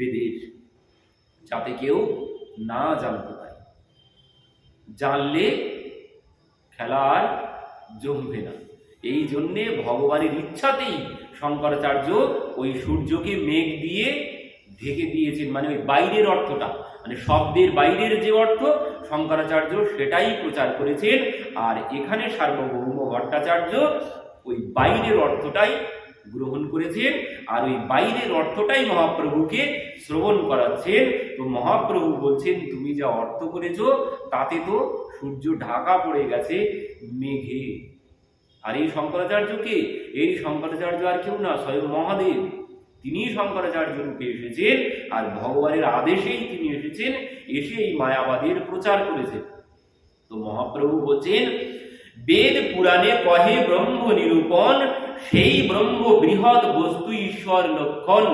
বেদের যাতে কেউ না জানতে পারে। জানলে খেলার জমবে না। এই জন্যে ভগবানের ইচ্ছাতেই শঙ্করাচার্য ওই সূর্যকে মেঘ দিয়ে ঢেকে দিয়েছেন। মানে ওই বাইরের অর্থটা মানে শব্দের বাইরের যে অর্থ, শঙ্করাচার্য সেটাই প্রচার করেছেন। আর এখানে সার্বভৌম ভট্টাচার্য ওই বাইরের অর্থটাই গ্রহণ করেছেন আর ওই বাইরের অর্থটাই মহাপ্রভুকে শ্রবণ করাচ্ছেন। তো মহাপ্রভু বলছেন, তুমি যা অর্থ করেছ, তাতে তো সূর্য ঢাকা পড়ে গেছে মেঘে। আর এই শঙ্করাচার্যকে এই শঙ্করাচার্য আর কেউ না, স্বয়ং মহাদেব। তিনি শঙ্করাচার্য রূপে এসেছেন আর ভগবানের আদেশেই তিনি এসেছেন, এসে এই মায়াবাদের প্রচার করেছেন। তো মহাপ্রভু বলছেন, বেদ পুরাণে কহে ব্রহ্ম নিরূপণ সেই ব্রহ্ম বৃহৎ বস্তু ঈশ্বর লক্ষণ।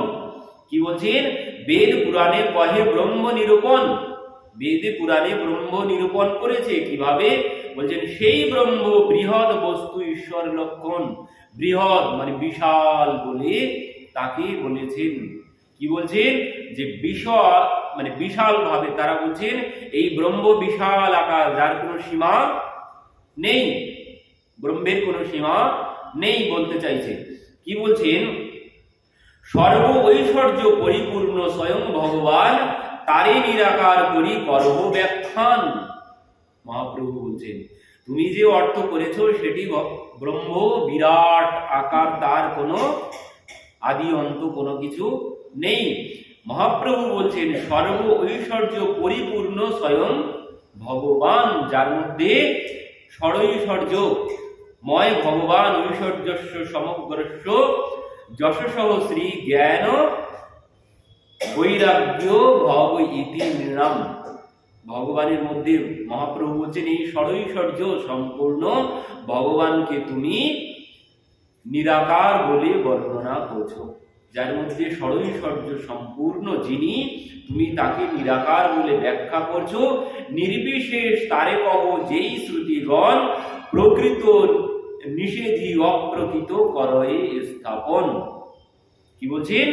কি বলছেন? বেদ পুরাণে কহে ব্রহ্ম নিরূপণ। বেদে পুরাণে ব্রহ্ম নিরূপণ করেছে কীভাবে? বলছেন, সেই ব্রহ্ম বৃহৎ বস্তু ঈশ্বর লক্ষণ। বৃহৎ মানে বিশাল বলে তাকে বলেছেন। কি বলছেন? যে বিশাল মানে বিশাল ভাবে তারা বলছেন, এই ব্রহ্ম বিশাল আকার, যার কোনো সীমা নেই। ব্রহ্মের কোনো সীমা নেই বলতে চাইছে। কি বলছেন? সর্ব ঐশ্বর্য পরিপূর্ণ স্বয়ং ভগবান, তারে নিরাকার করি করব ব্যাখ্যান। মহাপ্রভু বলছেন, তুমি যে অর্থ করেছ সেটি ব্রহ্ম, বিরাট আকার, তার কোনো আদি অন্ত কোনো কিছু নেই। মহাপ্রভু বলছেন, সর্ব ঐশ্বর্য পরিপূর্ণ স্বয়ং ভগবান, যার মধ্যে ষড়ৈশ্বর্য ময় ভগবান ঐশ্বর্যস্য সমগ্রস্য যশসহ শ্রী জ্ঞান বৈরাগ্য ভব ইতি নৃণাম ভগবানের মধ্যে মহাপ্রভু বলছেন, এই ষড়ৈশ্বর্য সম্পূর্ণ ভগবানকে তুমি নিরাকার বলে বর্ণনা করছ। যার মধ্যে ষড়ৈশ্বর্য সম্পূর্ণ যিনি, তুমি তাকে নিরাকার বলে ব্যাখ্যা করছ। নির্বিশেষ তারে কহ যেই শ্রুতিগণ প্রকৃত নিষেধি অপ্রকৃত করয়ে স্থাপন। কি বলছেন?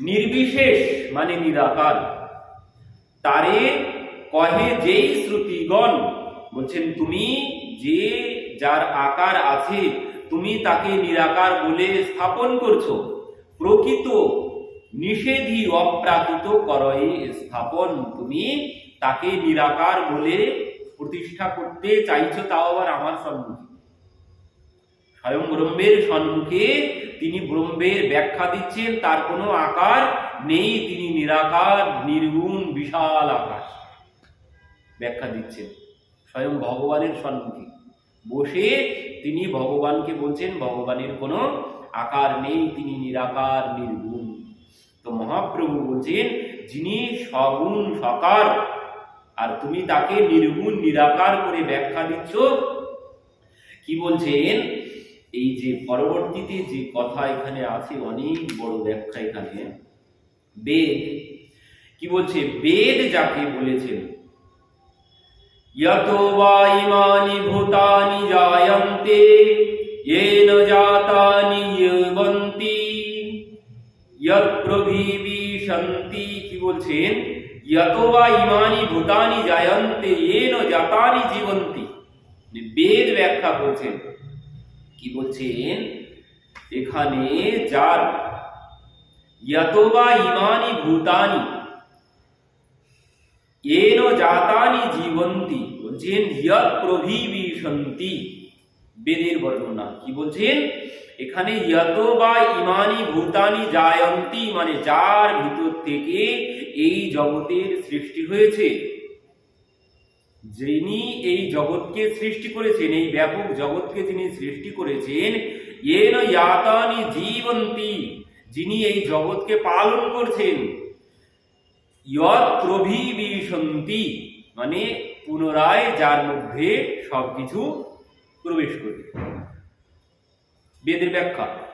নির্বিশেষ মানে নিরাকার। তারে কহে যেই শ্রুতিগণ, বলছেন, তুমি যে যার আকার আছে, তুমি তাকে নিরাকার বলে স্থাপন করছ। প্রকৃত নিষেধি অপ্রাকৃত করয়ে স্থাপন। তুমি তাকে নিরাকার বলে প্রতিষ্ঠা করতে চাইছো, তাও আবার আমার সম্মুখে। স্বয়ং ব্রহ্মের সম্মুখে তিনি ব্রহ্মের ব্যাখ্যা দিচ্ছেন, তার কোনো আকার নেই, তিনি নিরাকার, নির্গুণ, বিশাল আকাশ ব্যাখ্যা দিচ্ছেন স্বয়ং ভগবানের সম্মুখে। বসে তিনি ভগবানকে বলছেন, ভগবানের কোনো আকার নেই, তিনি নিরাকার, নির্গুণ। তো মহাপ্রভু বলছেন, যিনি সগুণ সকার আর তুমি তাকে নির্গুণ নিরাকার করে ব্যাখ্যা দিচ্ছ কি বলছেন এই যে পরবর্তীতে যে কথা এখানে আছে অনেক বড় ব্যাখ্যা এখানে বেদ কি বলছে বেদ যাকে বলেছেন यतो वा इमानि भूतानि जायन्ते येन जातानि यवन्ति यत्प्रभिविशन्ति কি বলছেন ইয়তোবা ইমানি ভূতানি জায়ন্তে এন জাতানি জীবন্তি বেদ ব্যাখ্যা করছেন কি বলছেন এখানে যার ইয়তোবা ইমানি ভূতানি এন জাতানি জীবন্তি বলছেন ইয়ত প্রভিবিশন্তি বেদের বর্ণনা। কি বলছেন এখানে ইয়ত বা ইমানি ভূতানি জায়ন্তি মানে যার ভিতর থেকে এই জগতের সৃষ্টি হয়েছে, যিনি এই জগৎকে সৃষ্টি করেছেন, এই ব্যাপক জগৎকে যিনি সৃষ্টি করেছেন, এন ইয়াতানি জীবন্তি, যিনি এই জগৎকে পালন করছেন। প্রভিবিশন্তি মানে পুনরায় যার মধ্যে সবকিছু প্রবেশ করবে। বেদের ব্যাখ্যা।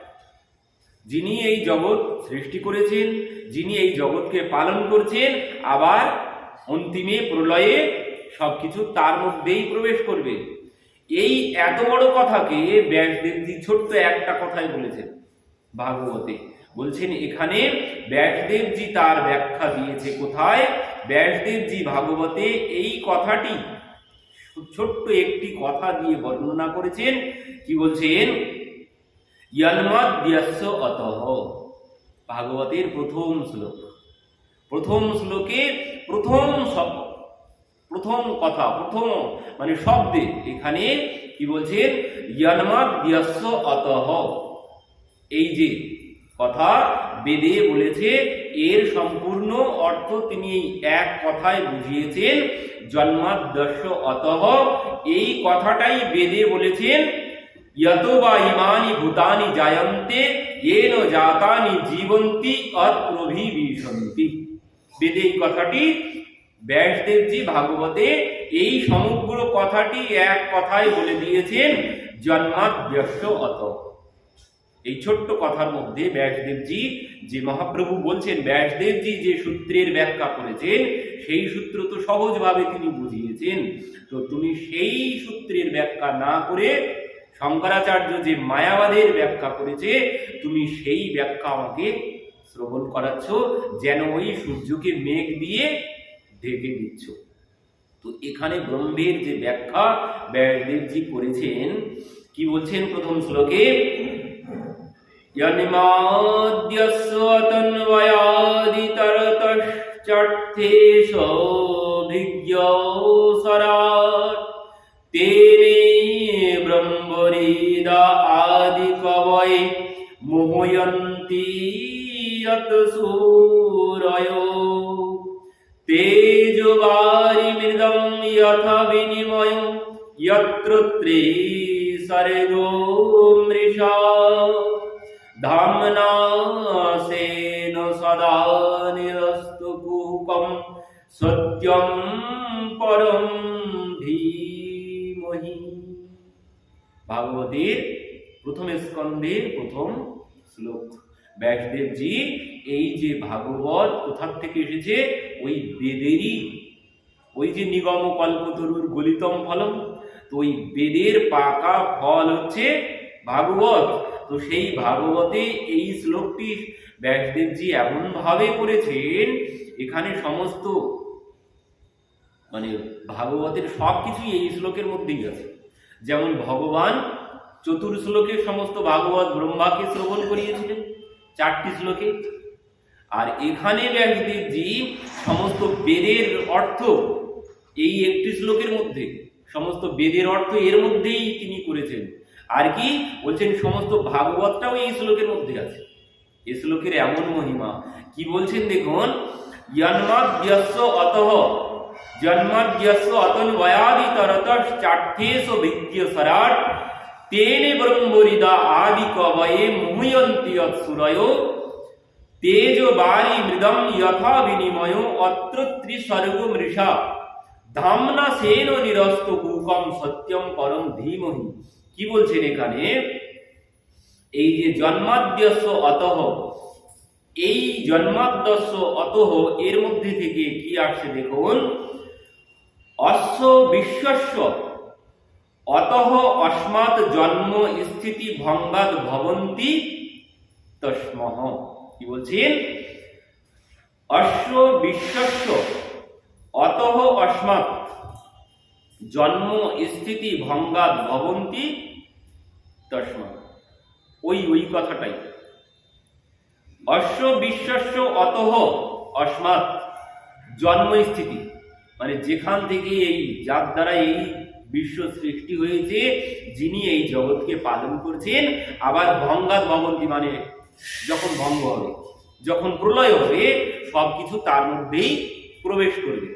যিনি এই জগৎ সৃষ্টি করেছেন, যিনি এই জগৎকে পালন করছেন, আবার অন্তিমে প্রলয়ে সবকিছু তার মধ্যেই প্রবেশ করবে। এই এত বড় কথাকে ব্যাসদেবজি ছোট্ট একটা কথাই বলেছেন ভাগবতে। বলছেন, এখানে ব্যাসদেবজি তার ব্যাখ্যা দিয়েছে কোথায়? ব্যাসদেবজি ভাগবতে এই কথাটি ছোট্ট একটি কথা দিয়ে বর্ণনা করেছেন। কি বলছেন? ইয়ান্মাদ্যাস্য অতঃ। ভাগবতের প্রথম শ্লোক। প্রথম শ্লোকে প্রথম শব্দ প্রথম কথা, প্রথম মানে শব্দে এখানে কি বলছেন? ইয়ান্মাদ্যাস্য অতঃ। এই যে কথা বেদে বলেছে, এর সম্পূর্ণ অর্থ তিনি এক কথায় বুঝিয়েছেন জন্মাদ্যস্য অতঃ। এই কথাটাই বেদে বলেছেন যত বা ইমানি ভূতানি জায়ন্তে येन জাতানি জীবন্তি অপ্রভিবিশন্তি বেদে এই কথাটি, ব্যাসদেবজি ভাগবতে এই সমগ্র কথাটি এক কথায় বলে দিয়েছেন জন্মাদ্যস্য অতঃ। এই ছোট্ট কথার মধ্যে ব্যাসদেবজি যে মহাপ্রভু বলছেন, ব্যাসদেবজি যে সূত্রের ব্যাখ্যা করেছেন, সেই সূত্র তো সহজভাবে তিনি বুঝিয়েছেন। তো তুমি সেই সূত্রের ব্যাখ্যা না করে শঙ্করাচার্য যে মায়াবাদের ব্যাখ্যা করেছে, তুমি সেই ব্যাখ্যা আমাকে শ্রবণ করাচ্ছ, যেন ওই সূর্যকে মেঘ দিয়ে ঢেকে দিচ্ছ। তো এখানে ব্রহ্মের যে ব্যাখ্যা ব্যাসদেবজি করেছেন, কি বলছেন প্রথম শ্লোকে? যনিমাদ্যস্বতন্বয়াদিতরতশ্চট সত্যম পরম ধীমহি ভাগবতীর প্রথম স্কন্ধের প্রথম শ্লোক। ব্যাসদেবজি, এই যে ভাগবত কোথার থেকে এসেছে? ওই বেদেরই, ওই যে নিগম কল্পতরুর গলিতম ফলম। তো ওই বেদের পাকা ফল হচ্ছে ভাগবত। তো সেই ভাগবতে এই শ্লোকটি ব্যাসদেবজি এমনভাবে করেছেন, এখানে সমস্ত মানে ভাগবতের সব কিছুই এই শ্লোকের মধ্যেই আছে। যেমন ভগবান চতুর শ্লোকে সমস্ত ভাগবত ব্রহ্মাকে শ্রবণ করিয়েছিলেন, চারটি শ্লোকে। আর এখানে ব্যাসদেবজি সমস্ত বেদের অর্থ এই একটি শ্লোকের মধ্যে, সমস্ত বেদের অর্থ এর মধ্যেই তিনি করেছেন। আর কি? বলছেন সমস্ত ভাগবতটাও এই শ্লোকের মধ্যে আছে। এই শ্লোকের এমন মহিমা। কি বলছেন দেখুন? জন্মাদ্যস্য অতঃ জন্মাদ্যস্য অতন্বয়াদি তরতশ্চার্থেষ ভিত্য সরাট তেনে ব্রহ্মরিদা আদি কবয়ে মুহয়ন্তি অৎসুরয় তেজ বারি মৃদম যথা বিনিময় অত্র ত্রিসর্গ মৃষা ধামনা সেন নিরস্ত কুকম সত্যম পরম ধীমহি কি বলছেন এখানে? এই যে জন্মাদ্যস্য অতঃ, এই জন্মাদ্যস্য অতঃ এর মধ্যে থেকে কি আসছে দেখুন। অশ্ব বিশ্বস্য অতঃ অস্মাৎ জন্ম স্থিতি ভঙ্গাদ ভবন্তি তস্মহ। কি বলছেন? অশ্ব বিশ্বস্য অতঃ অস্মাৎ জন্ম স্থিতি ভঙ্গাদ ভবন্তি তস্মাৎ ওই ওই কথাটাই। অশ্ব বিশ্বস্য অতঃ অস্মাৎ জন্মস্থিতি মানে যেখান থেকে এই যার দ্বারা এই বিশ্ব সৃষ্টি হয়েছে, যিনি এই জগৎকে পালন করছেন, আবার ভঙ্গাত ভবন্তি মানে যখন ভঙ্গ হবে, যখন প্রলয় হবে সব কিছু তার মধ্যেই প্রবেশ করবে।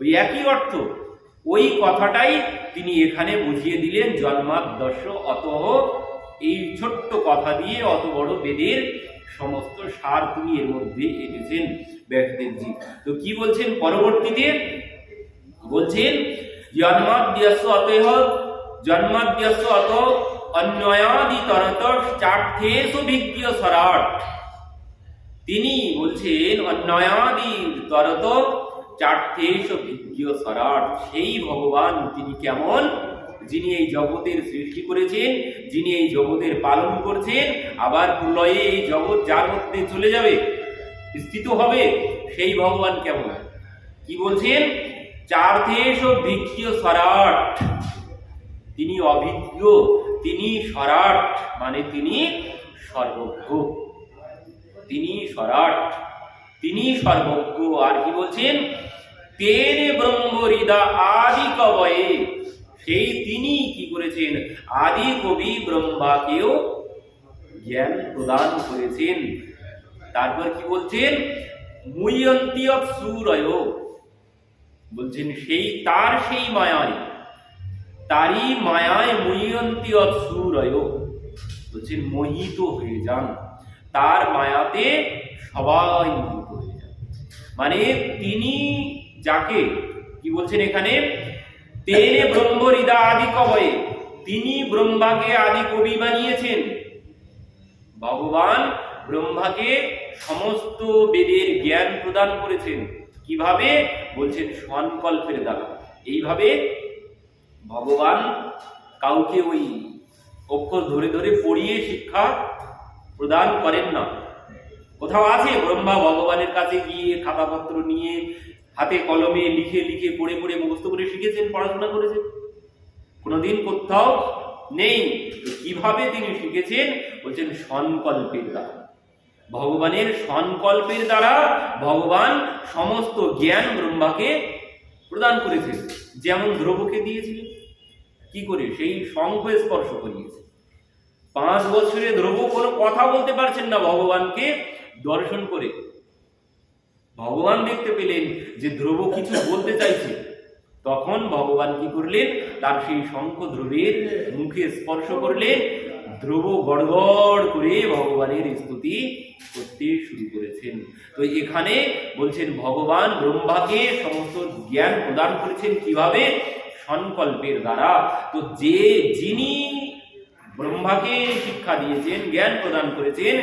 ওই একই অর্থ, ওই কথাটাই তিনি এখানে বুঝিয়ে দিলেন জন্মাদর্শ অতঃ এই ছোট্ট কথা দিয়ে অত বড় বেদের সমস্ত সার তিনি এর মধ্যে এনেছেন ব্যাসদেবজি। তো কি বলছেন পরবর্তীতে? বলছেন অত অন্যয়াদি তরত চার্থেষু বিজ্ঞ সরাট। তিনি বলছেন অন্যয়াদি তরত চার্থেষ বিজ্ঞ সরাট, সেই ভগবান তিনি কেমন? যিনি এই জগতের সৃষ্টি করেছেন, যিনি এই জগতের পালন করছেন, আবার প্রলয়ে এই জগৎ যার মধ্যে চলে যাবে, স্থিত হবে, সেই ভগবান কেমন? কি বলছেন? চার্থেশ ভিক্ষীয় সরাট। তিনি অভিজ্ঞ, তিনি সরাট মানে তিনি সর্বজ্ঞ। তিনি সরাট, তিনি সর্বজ্ঞ। আর কি বলছেন? তেনে ব্রহ্মহৃদা আদি কবয়ে। সেই তিনি কি করেছেন? আদি কবি ব্রহ্মাকেও জ্ঞান প্রদান করেছেন। তারপর কি বলছেন? মুয়ন্তীয় সুরয়। বলছেন, সেই তার সেই মায়ায়, তারই মায়ায় মুয়ন্তি সুরয় বলছেন, মোহিত হয়ে যান। তার মায়াতে সবাই মোহিত হয়ে যান। মানে তিনি যাকে, কি বলছেন এখানে? তেনে ব্রহ্মহৃদা আদি কবয়ে, তিনি ব্রহ্মাকে আদি কবি বানিয়েছেন। ভগবান ব্রহ্মাকে সমস্ত বেদের জ্ঞান প্রদান করেছেন। কীভাবে? বলছেন সংকল্পের দ্বারা। এইভাবে ভগবান কাউকে ওই অক্ষর ধরে ধরে পড়িয়ে শিক্ষা প্রদান করেন না। কোথাও আছে? ব্রহ্মা ভগবানের কাছে গিয়ে খাতাপত্র নিয়ে হাতে কলমে লিখে লিখে পড়ে পড়ে মুখস্থ করে শিখেছেন, পড়াশোনা করেছেন? কোনোদিন কোথাও নেই। কীভাবে তিনি শিখেছেন? বলছেন সংকল্পের দ্বারা। ভগবানের সংকল্পের দ্বারা ভগবান সমস্ত জ্ঞান ব্রহ্মাকে প্রদান করেছেন যেমন ধ্রুবকে দিয়েছিলেন। কি করে? সেই শঙ্খ স্পর্শ করিয়েছে। পাঁচ বছরে ধ্রুব কোনো কথা বলতে পারছেন না ভগবানকে দর্শন করে। ভগবান দেখতে পেলেন যে ধ্রুব কিছু বলতে চাইছে। তখন ভগবান কি করলেন? তার সেই শঙ্খ ধ্রুবের মুখে স্পর্শ করলেন। ধ্রুব গড়গড় করে ভগবানের স্তুতি করতে শুরু করেছেন। তো এখানে বলছেন, ভগবান ব্রহ্মাকে সমস্ত জ্ঞান প্রদান করেছেন কীভাবে? সংকল্পের দ্বারা। তো যে যিনি ব্রহ্মাকে শিক্ষা দিয়েছেন, জ্ঞান প্রদান করেছেন,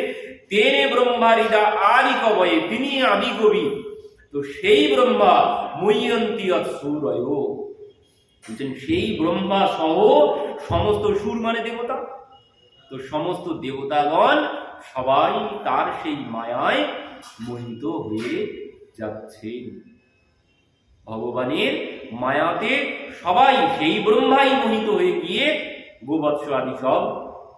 তেনে ব্রহ্মারিদা আদি কবয়ে তিনি আদি কবি। তো সেই ব্রহ্মা ময়ন্তী সুরয় বলছেন, সেই ব্রহ্মা সহ সমস্ত সুর মানে দেবতা? তো সমস্ত দেবতাগণ সবাই তার সেই মায়ায় মোহিত হয়ে যাচ্ছে। ভগবানের মায়াতে সবাই সেই ব্রহ্মাই মোহিত হয়ে গিয়ে গোবৎস আদি সব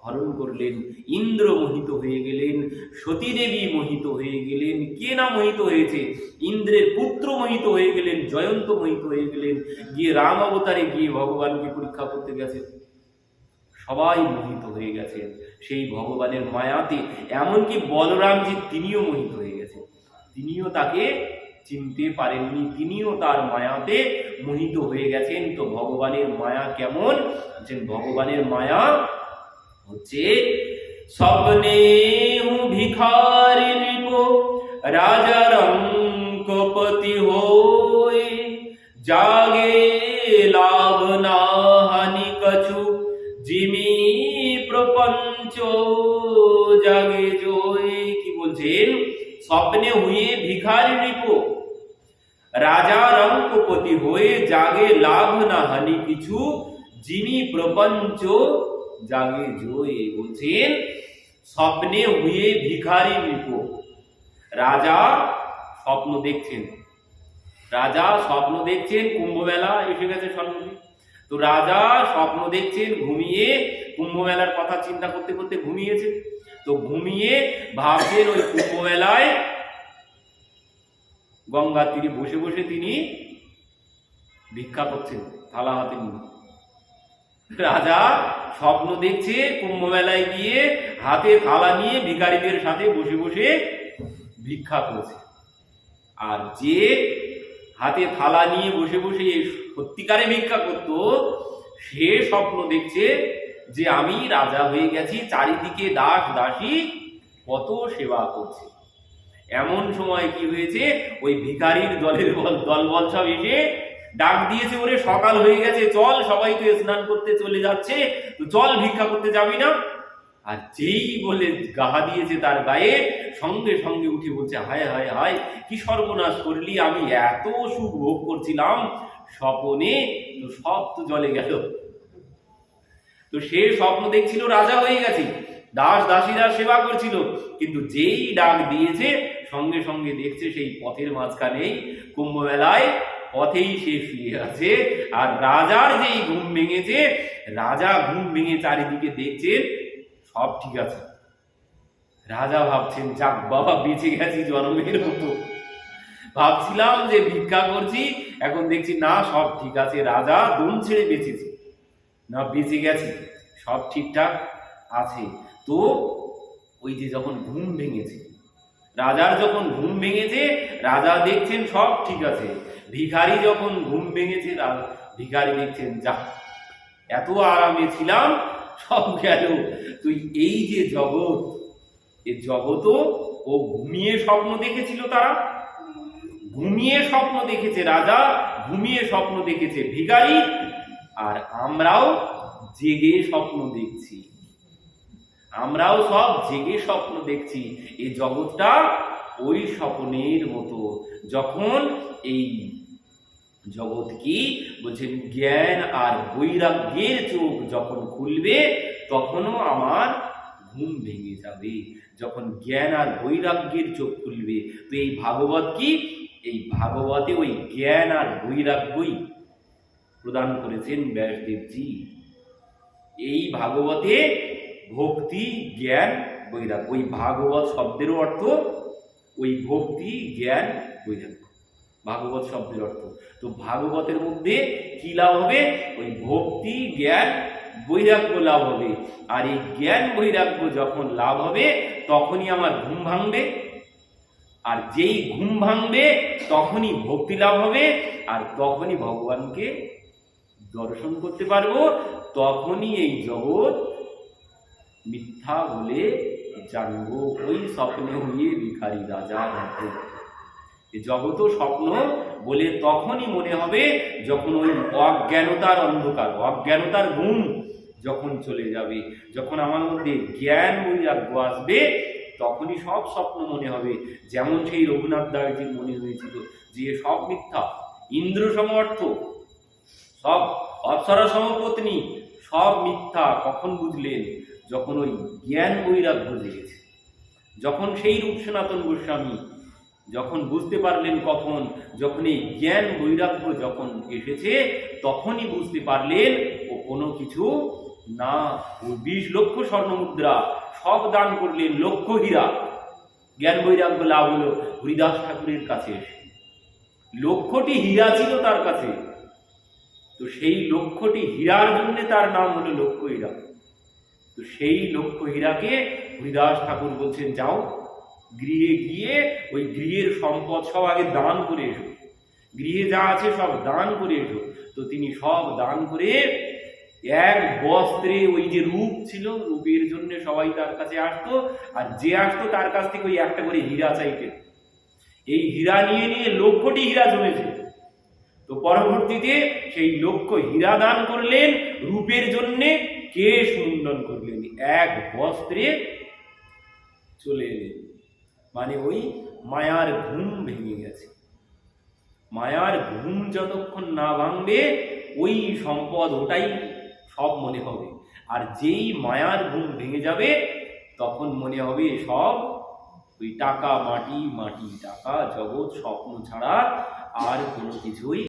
হরণ করলেন। ইন্দ্র মোহিত হয়ে গেলেন, সতীদেবী মোহিত হয়ে গেলেন কে না মোহিত হয়েছে, ইন্দ্রের পুত্র মোহিত হয়ে গেলেন, জয়ন্ত মোহিত হয়ে গেলেন। গিয়ে রাম অবতারে গিয়ে ভগবানকে পরীক্ষা করতে গেছে। সবাই মোহিত হয়ে গেছেন। সেই ভগবানের মায়াতে, এমনকি বলরামজি তিনিও মোহিত হয়ে গেছেন। তিনিও তাকে চিনতে পারেননি, তিনিও তার মায়াতে মোহিত হয়ে গেছেন। তো ভগবানের মায়া কেমন? যে ভগবানের মায়া হচ্ছে স্বপ্নে ভিখারি নিপ রাজা রঙ্কপতি হয়ে জাগে স্বপ্নে হুয়ে ভিখারি নিপ। রাজা রঙ্কপতি হয়ে জাগে লাভ না হানি কিছু, যিনি প্রপঞ্চ জাগে জয়ে বলছেন, স্বপ্নে হুয়ে ভিখারি নৃপ। রাজা স্বপ্ন দেখছেন। রাজা স্বপ্ন দেখছেন, কুম্ভমেলা এসে গেছে সম্মুখে তো রাজা স্বপ্ন দেখছেন, ঘুমিয়ে কুম্ভমেলার কথা চিন্তা করতে করতে ঘুমিয়েছে। তো ঘুমিয়ে ভাবছেন ওই কুম্ভমেলায় গঙ্গা তীরে বসে বসে তিনি ভিক্ষা করছেন, থালা হাতে নিয়ে। রাজা স্বপ্ন দেখছে কুম্ভ মেলায় গিয়ে হাতে থালা নিয়ে ভিখারিদের সাথে বসে বসে ভিক্ষা করছে। আর যে হাতে থালা নিয়ে বসে বসে সত্যিকারে ভিক্ষা করত, সে স্বপ্ন দেখছে যে আমি রাজা হয়ে গেছি, চারিদিকে দাস দাসী কত সেবা করছে। এমন সময় কি হয়েছে, ওই ভিখারির দলের বল- দলবল সব এসে ডাক দিয়েছে, ওরে, সকাল হয়ে গেছে, চল, সবাই তো স্নান করতে চলে যাচ্ছে, তো চল ভিক্ষা করতে যাবি না? আর যেই বলে গাহা দিয়েছে তার গায়ে, সঙ্গে সঙ্গে উঠে বলছে, হায় হায় হায়, কি সর্বনাশ করলি, আমি এত সুখ ভোগ করছিলাম, স্বপনে তো সব তো জলে গেল। তো সে স্বপ্ন দেখছিল রাজা হয়ে গেছে। দাস দাসীরা সেবা করছিল। কিন্তু যেই ডাক দিয়েছে, সঙ্গে সঙ্গে দেখছে সেই পথের মাঝখানেই কুম্ভ মেলায় পথেই সে শুয়ে আছে আর রাজার যেই ঘুম ভেঙেছে, রাজা ঘুম ভেঙে চারিদিকে দেখছেন, সব ঠিক আছে। রাজা ভাবছেন, যাক বাবা, বেঁচে গেছি জন্মের মতো। ভাবছিলাম যে ভিক্ষা করছি, এখন দেখছি না, সব ঠিক আছে। রাজা দম ছেড়ে বেঁচেছে। না, বেঁচে গেছে, সব ঠিকঠাক আছে। তো ওই যে যখন ঘুম ভেঙেছে, রাজার যখন ঘুম ভেঙেছে, রাজা দেখছেন সব ঠিক আছে। ভিখারি যখন ঘুম ভেঙেছে ভিখারি দেখছেন, যা, এত আরামে ছিলাম, সব গেল। তুই এই যে জগৎ, এ জগৎও, ও ঘুমিয়ে স্বপ্ন দেখেছিল তারা। ঘুমিয়ে স্বপ্ন দেখেছে রাজা, ঘুমিয়ে স্বপ্ন দেখেছে ভিখারি আর আমরাও জেগে স্বপ্ন দেখছি। আমরাও সব জেগে স্বপ্ন দেখছি। এই জগৎটা ওই স্বপ্নের মতো। যখন এই জগৎ কি বলছেন, জ্ঞান আর বৈরাগ্যের চোখ যখন খুলবে, তখনও আমার ঘুম ভেঙে যাবে। যখন জ্ঞান আর বৈরাগ্যের চোখ খুলবে, তো এই ভাগবত কি? এই ভাগবতে ওই জ্ঞান আর বৈরাগ্যই প্রদান করেছেন ব্যাসদেবজি। এই ভাগবতে ভক্তি, জ্ঞান, বৈরাগ্য। ওই ভাগবত শব্দেরও অর্থ, ওই ভক্তি, জ্ঞান, বৈরাগ্য। ভাগবত শব্দের অর্থ। তো ভাগবতের মধ্যে কি লাভ হবে? ওই ভক্তি, জ্ঞান, বৈরাগ্য লাভ হবে। আর এই জ্ঞান, বৈরাগ্য যখন লাভ হবে, তখনই আমার ঘুম ভাঙবে। আর যেই ঘুম ভাঙবে, তখনই ভক্তি লাভ হবে। আর তখনই ভগবানকে দর্শন করতে পারব, তখনই এই জগৎ মিথ্যা বলে জানব। ওই স্বপ্নে হইয়ে ভিখারি রাজা এই জগৎও স্বপ্ন বলে তখনই মনে হবে যখন ওই অজ্ঞানতার অন্ধকার, অজ্ঞানতার ঘুম যখন চলে যাবে, যখন আমার মধ্যে জ্ঞান বৈরাগ্য আসবে, তখনই সব স্বপ্ন মনে হবে। যেমন সেই রঘুনাথ দাসজির মনে হয়েছিল যে, সব মিথ্যা ইন্দ্র সমর্থ সব অপ্সরা সমপত্নী, সব মিথ্যা কখন বুঝলেন? যখন ওই জ্ঞান বৈরাগ্য জেগেছে। যখন সেই রূপ সনাতন গোস্বামী, যখন বুঝতে পারলেন কখন, যখন এই জ্ঞান বৈরাগ্য যখন এসেছে, তখনই বুঝতে পারলেন ও কোনো কিছু না। ও বিশ লক্ষ স্বর্ণমুদ্রা সব দান করলেন লক্ষ হীরা। জ্ঞান বৈরাগ্য লাভ হলো হরিদাস ঠাকুরের কাছে লক্ষটি হীরা ছিল তার কাছে। তো সেই লক্ষ্যটি হীরার জন্য তার নাম হলো লক্ষ্য হীরা। তো সেই লক্ষ্য হীরাকে হরিদাস ঠাকুর বলছেন, যাও, গৃহে গিয়ে ওই গৃহের সম্পদ সব আগে দান করে এসো। গৃহে যা আছে সব দান করে এসো। তো তিনি সব দান করে এক বস্ত্রে ওই যে রূপ ছিল, রূপের জন্য সবাই তার কাছে আসতো, আর যে আসতো তার কাছ থেকে ওই একটা করে হীরা চাইতেন। এই হীরা নিয়ে নিয়ে লক্ষ্যটি হীরা জমেছে। তো পরবর্তীতে সেই লক্ষ্য হীরা দান করলেন, রূপের জন্যে কেশ মুন্ডন করলেন, এক বস্ত্রে চলে এলেন। মানে ওই মায়ার ঘুম ভেঙে গেছে। মায়ার ঘুম যতক্ষণ না ভাঙবে, ওই সম্পদ ওটাই সব মনে হবে। আর যেই মায়ার ঘুম ভেঙে যাবে, তখন মনে হবে সব ওই টাকা, মাটি মাটি টাকা, জগৎ, স্বপ্ন ছাড়া আর কোনো কিছুই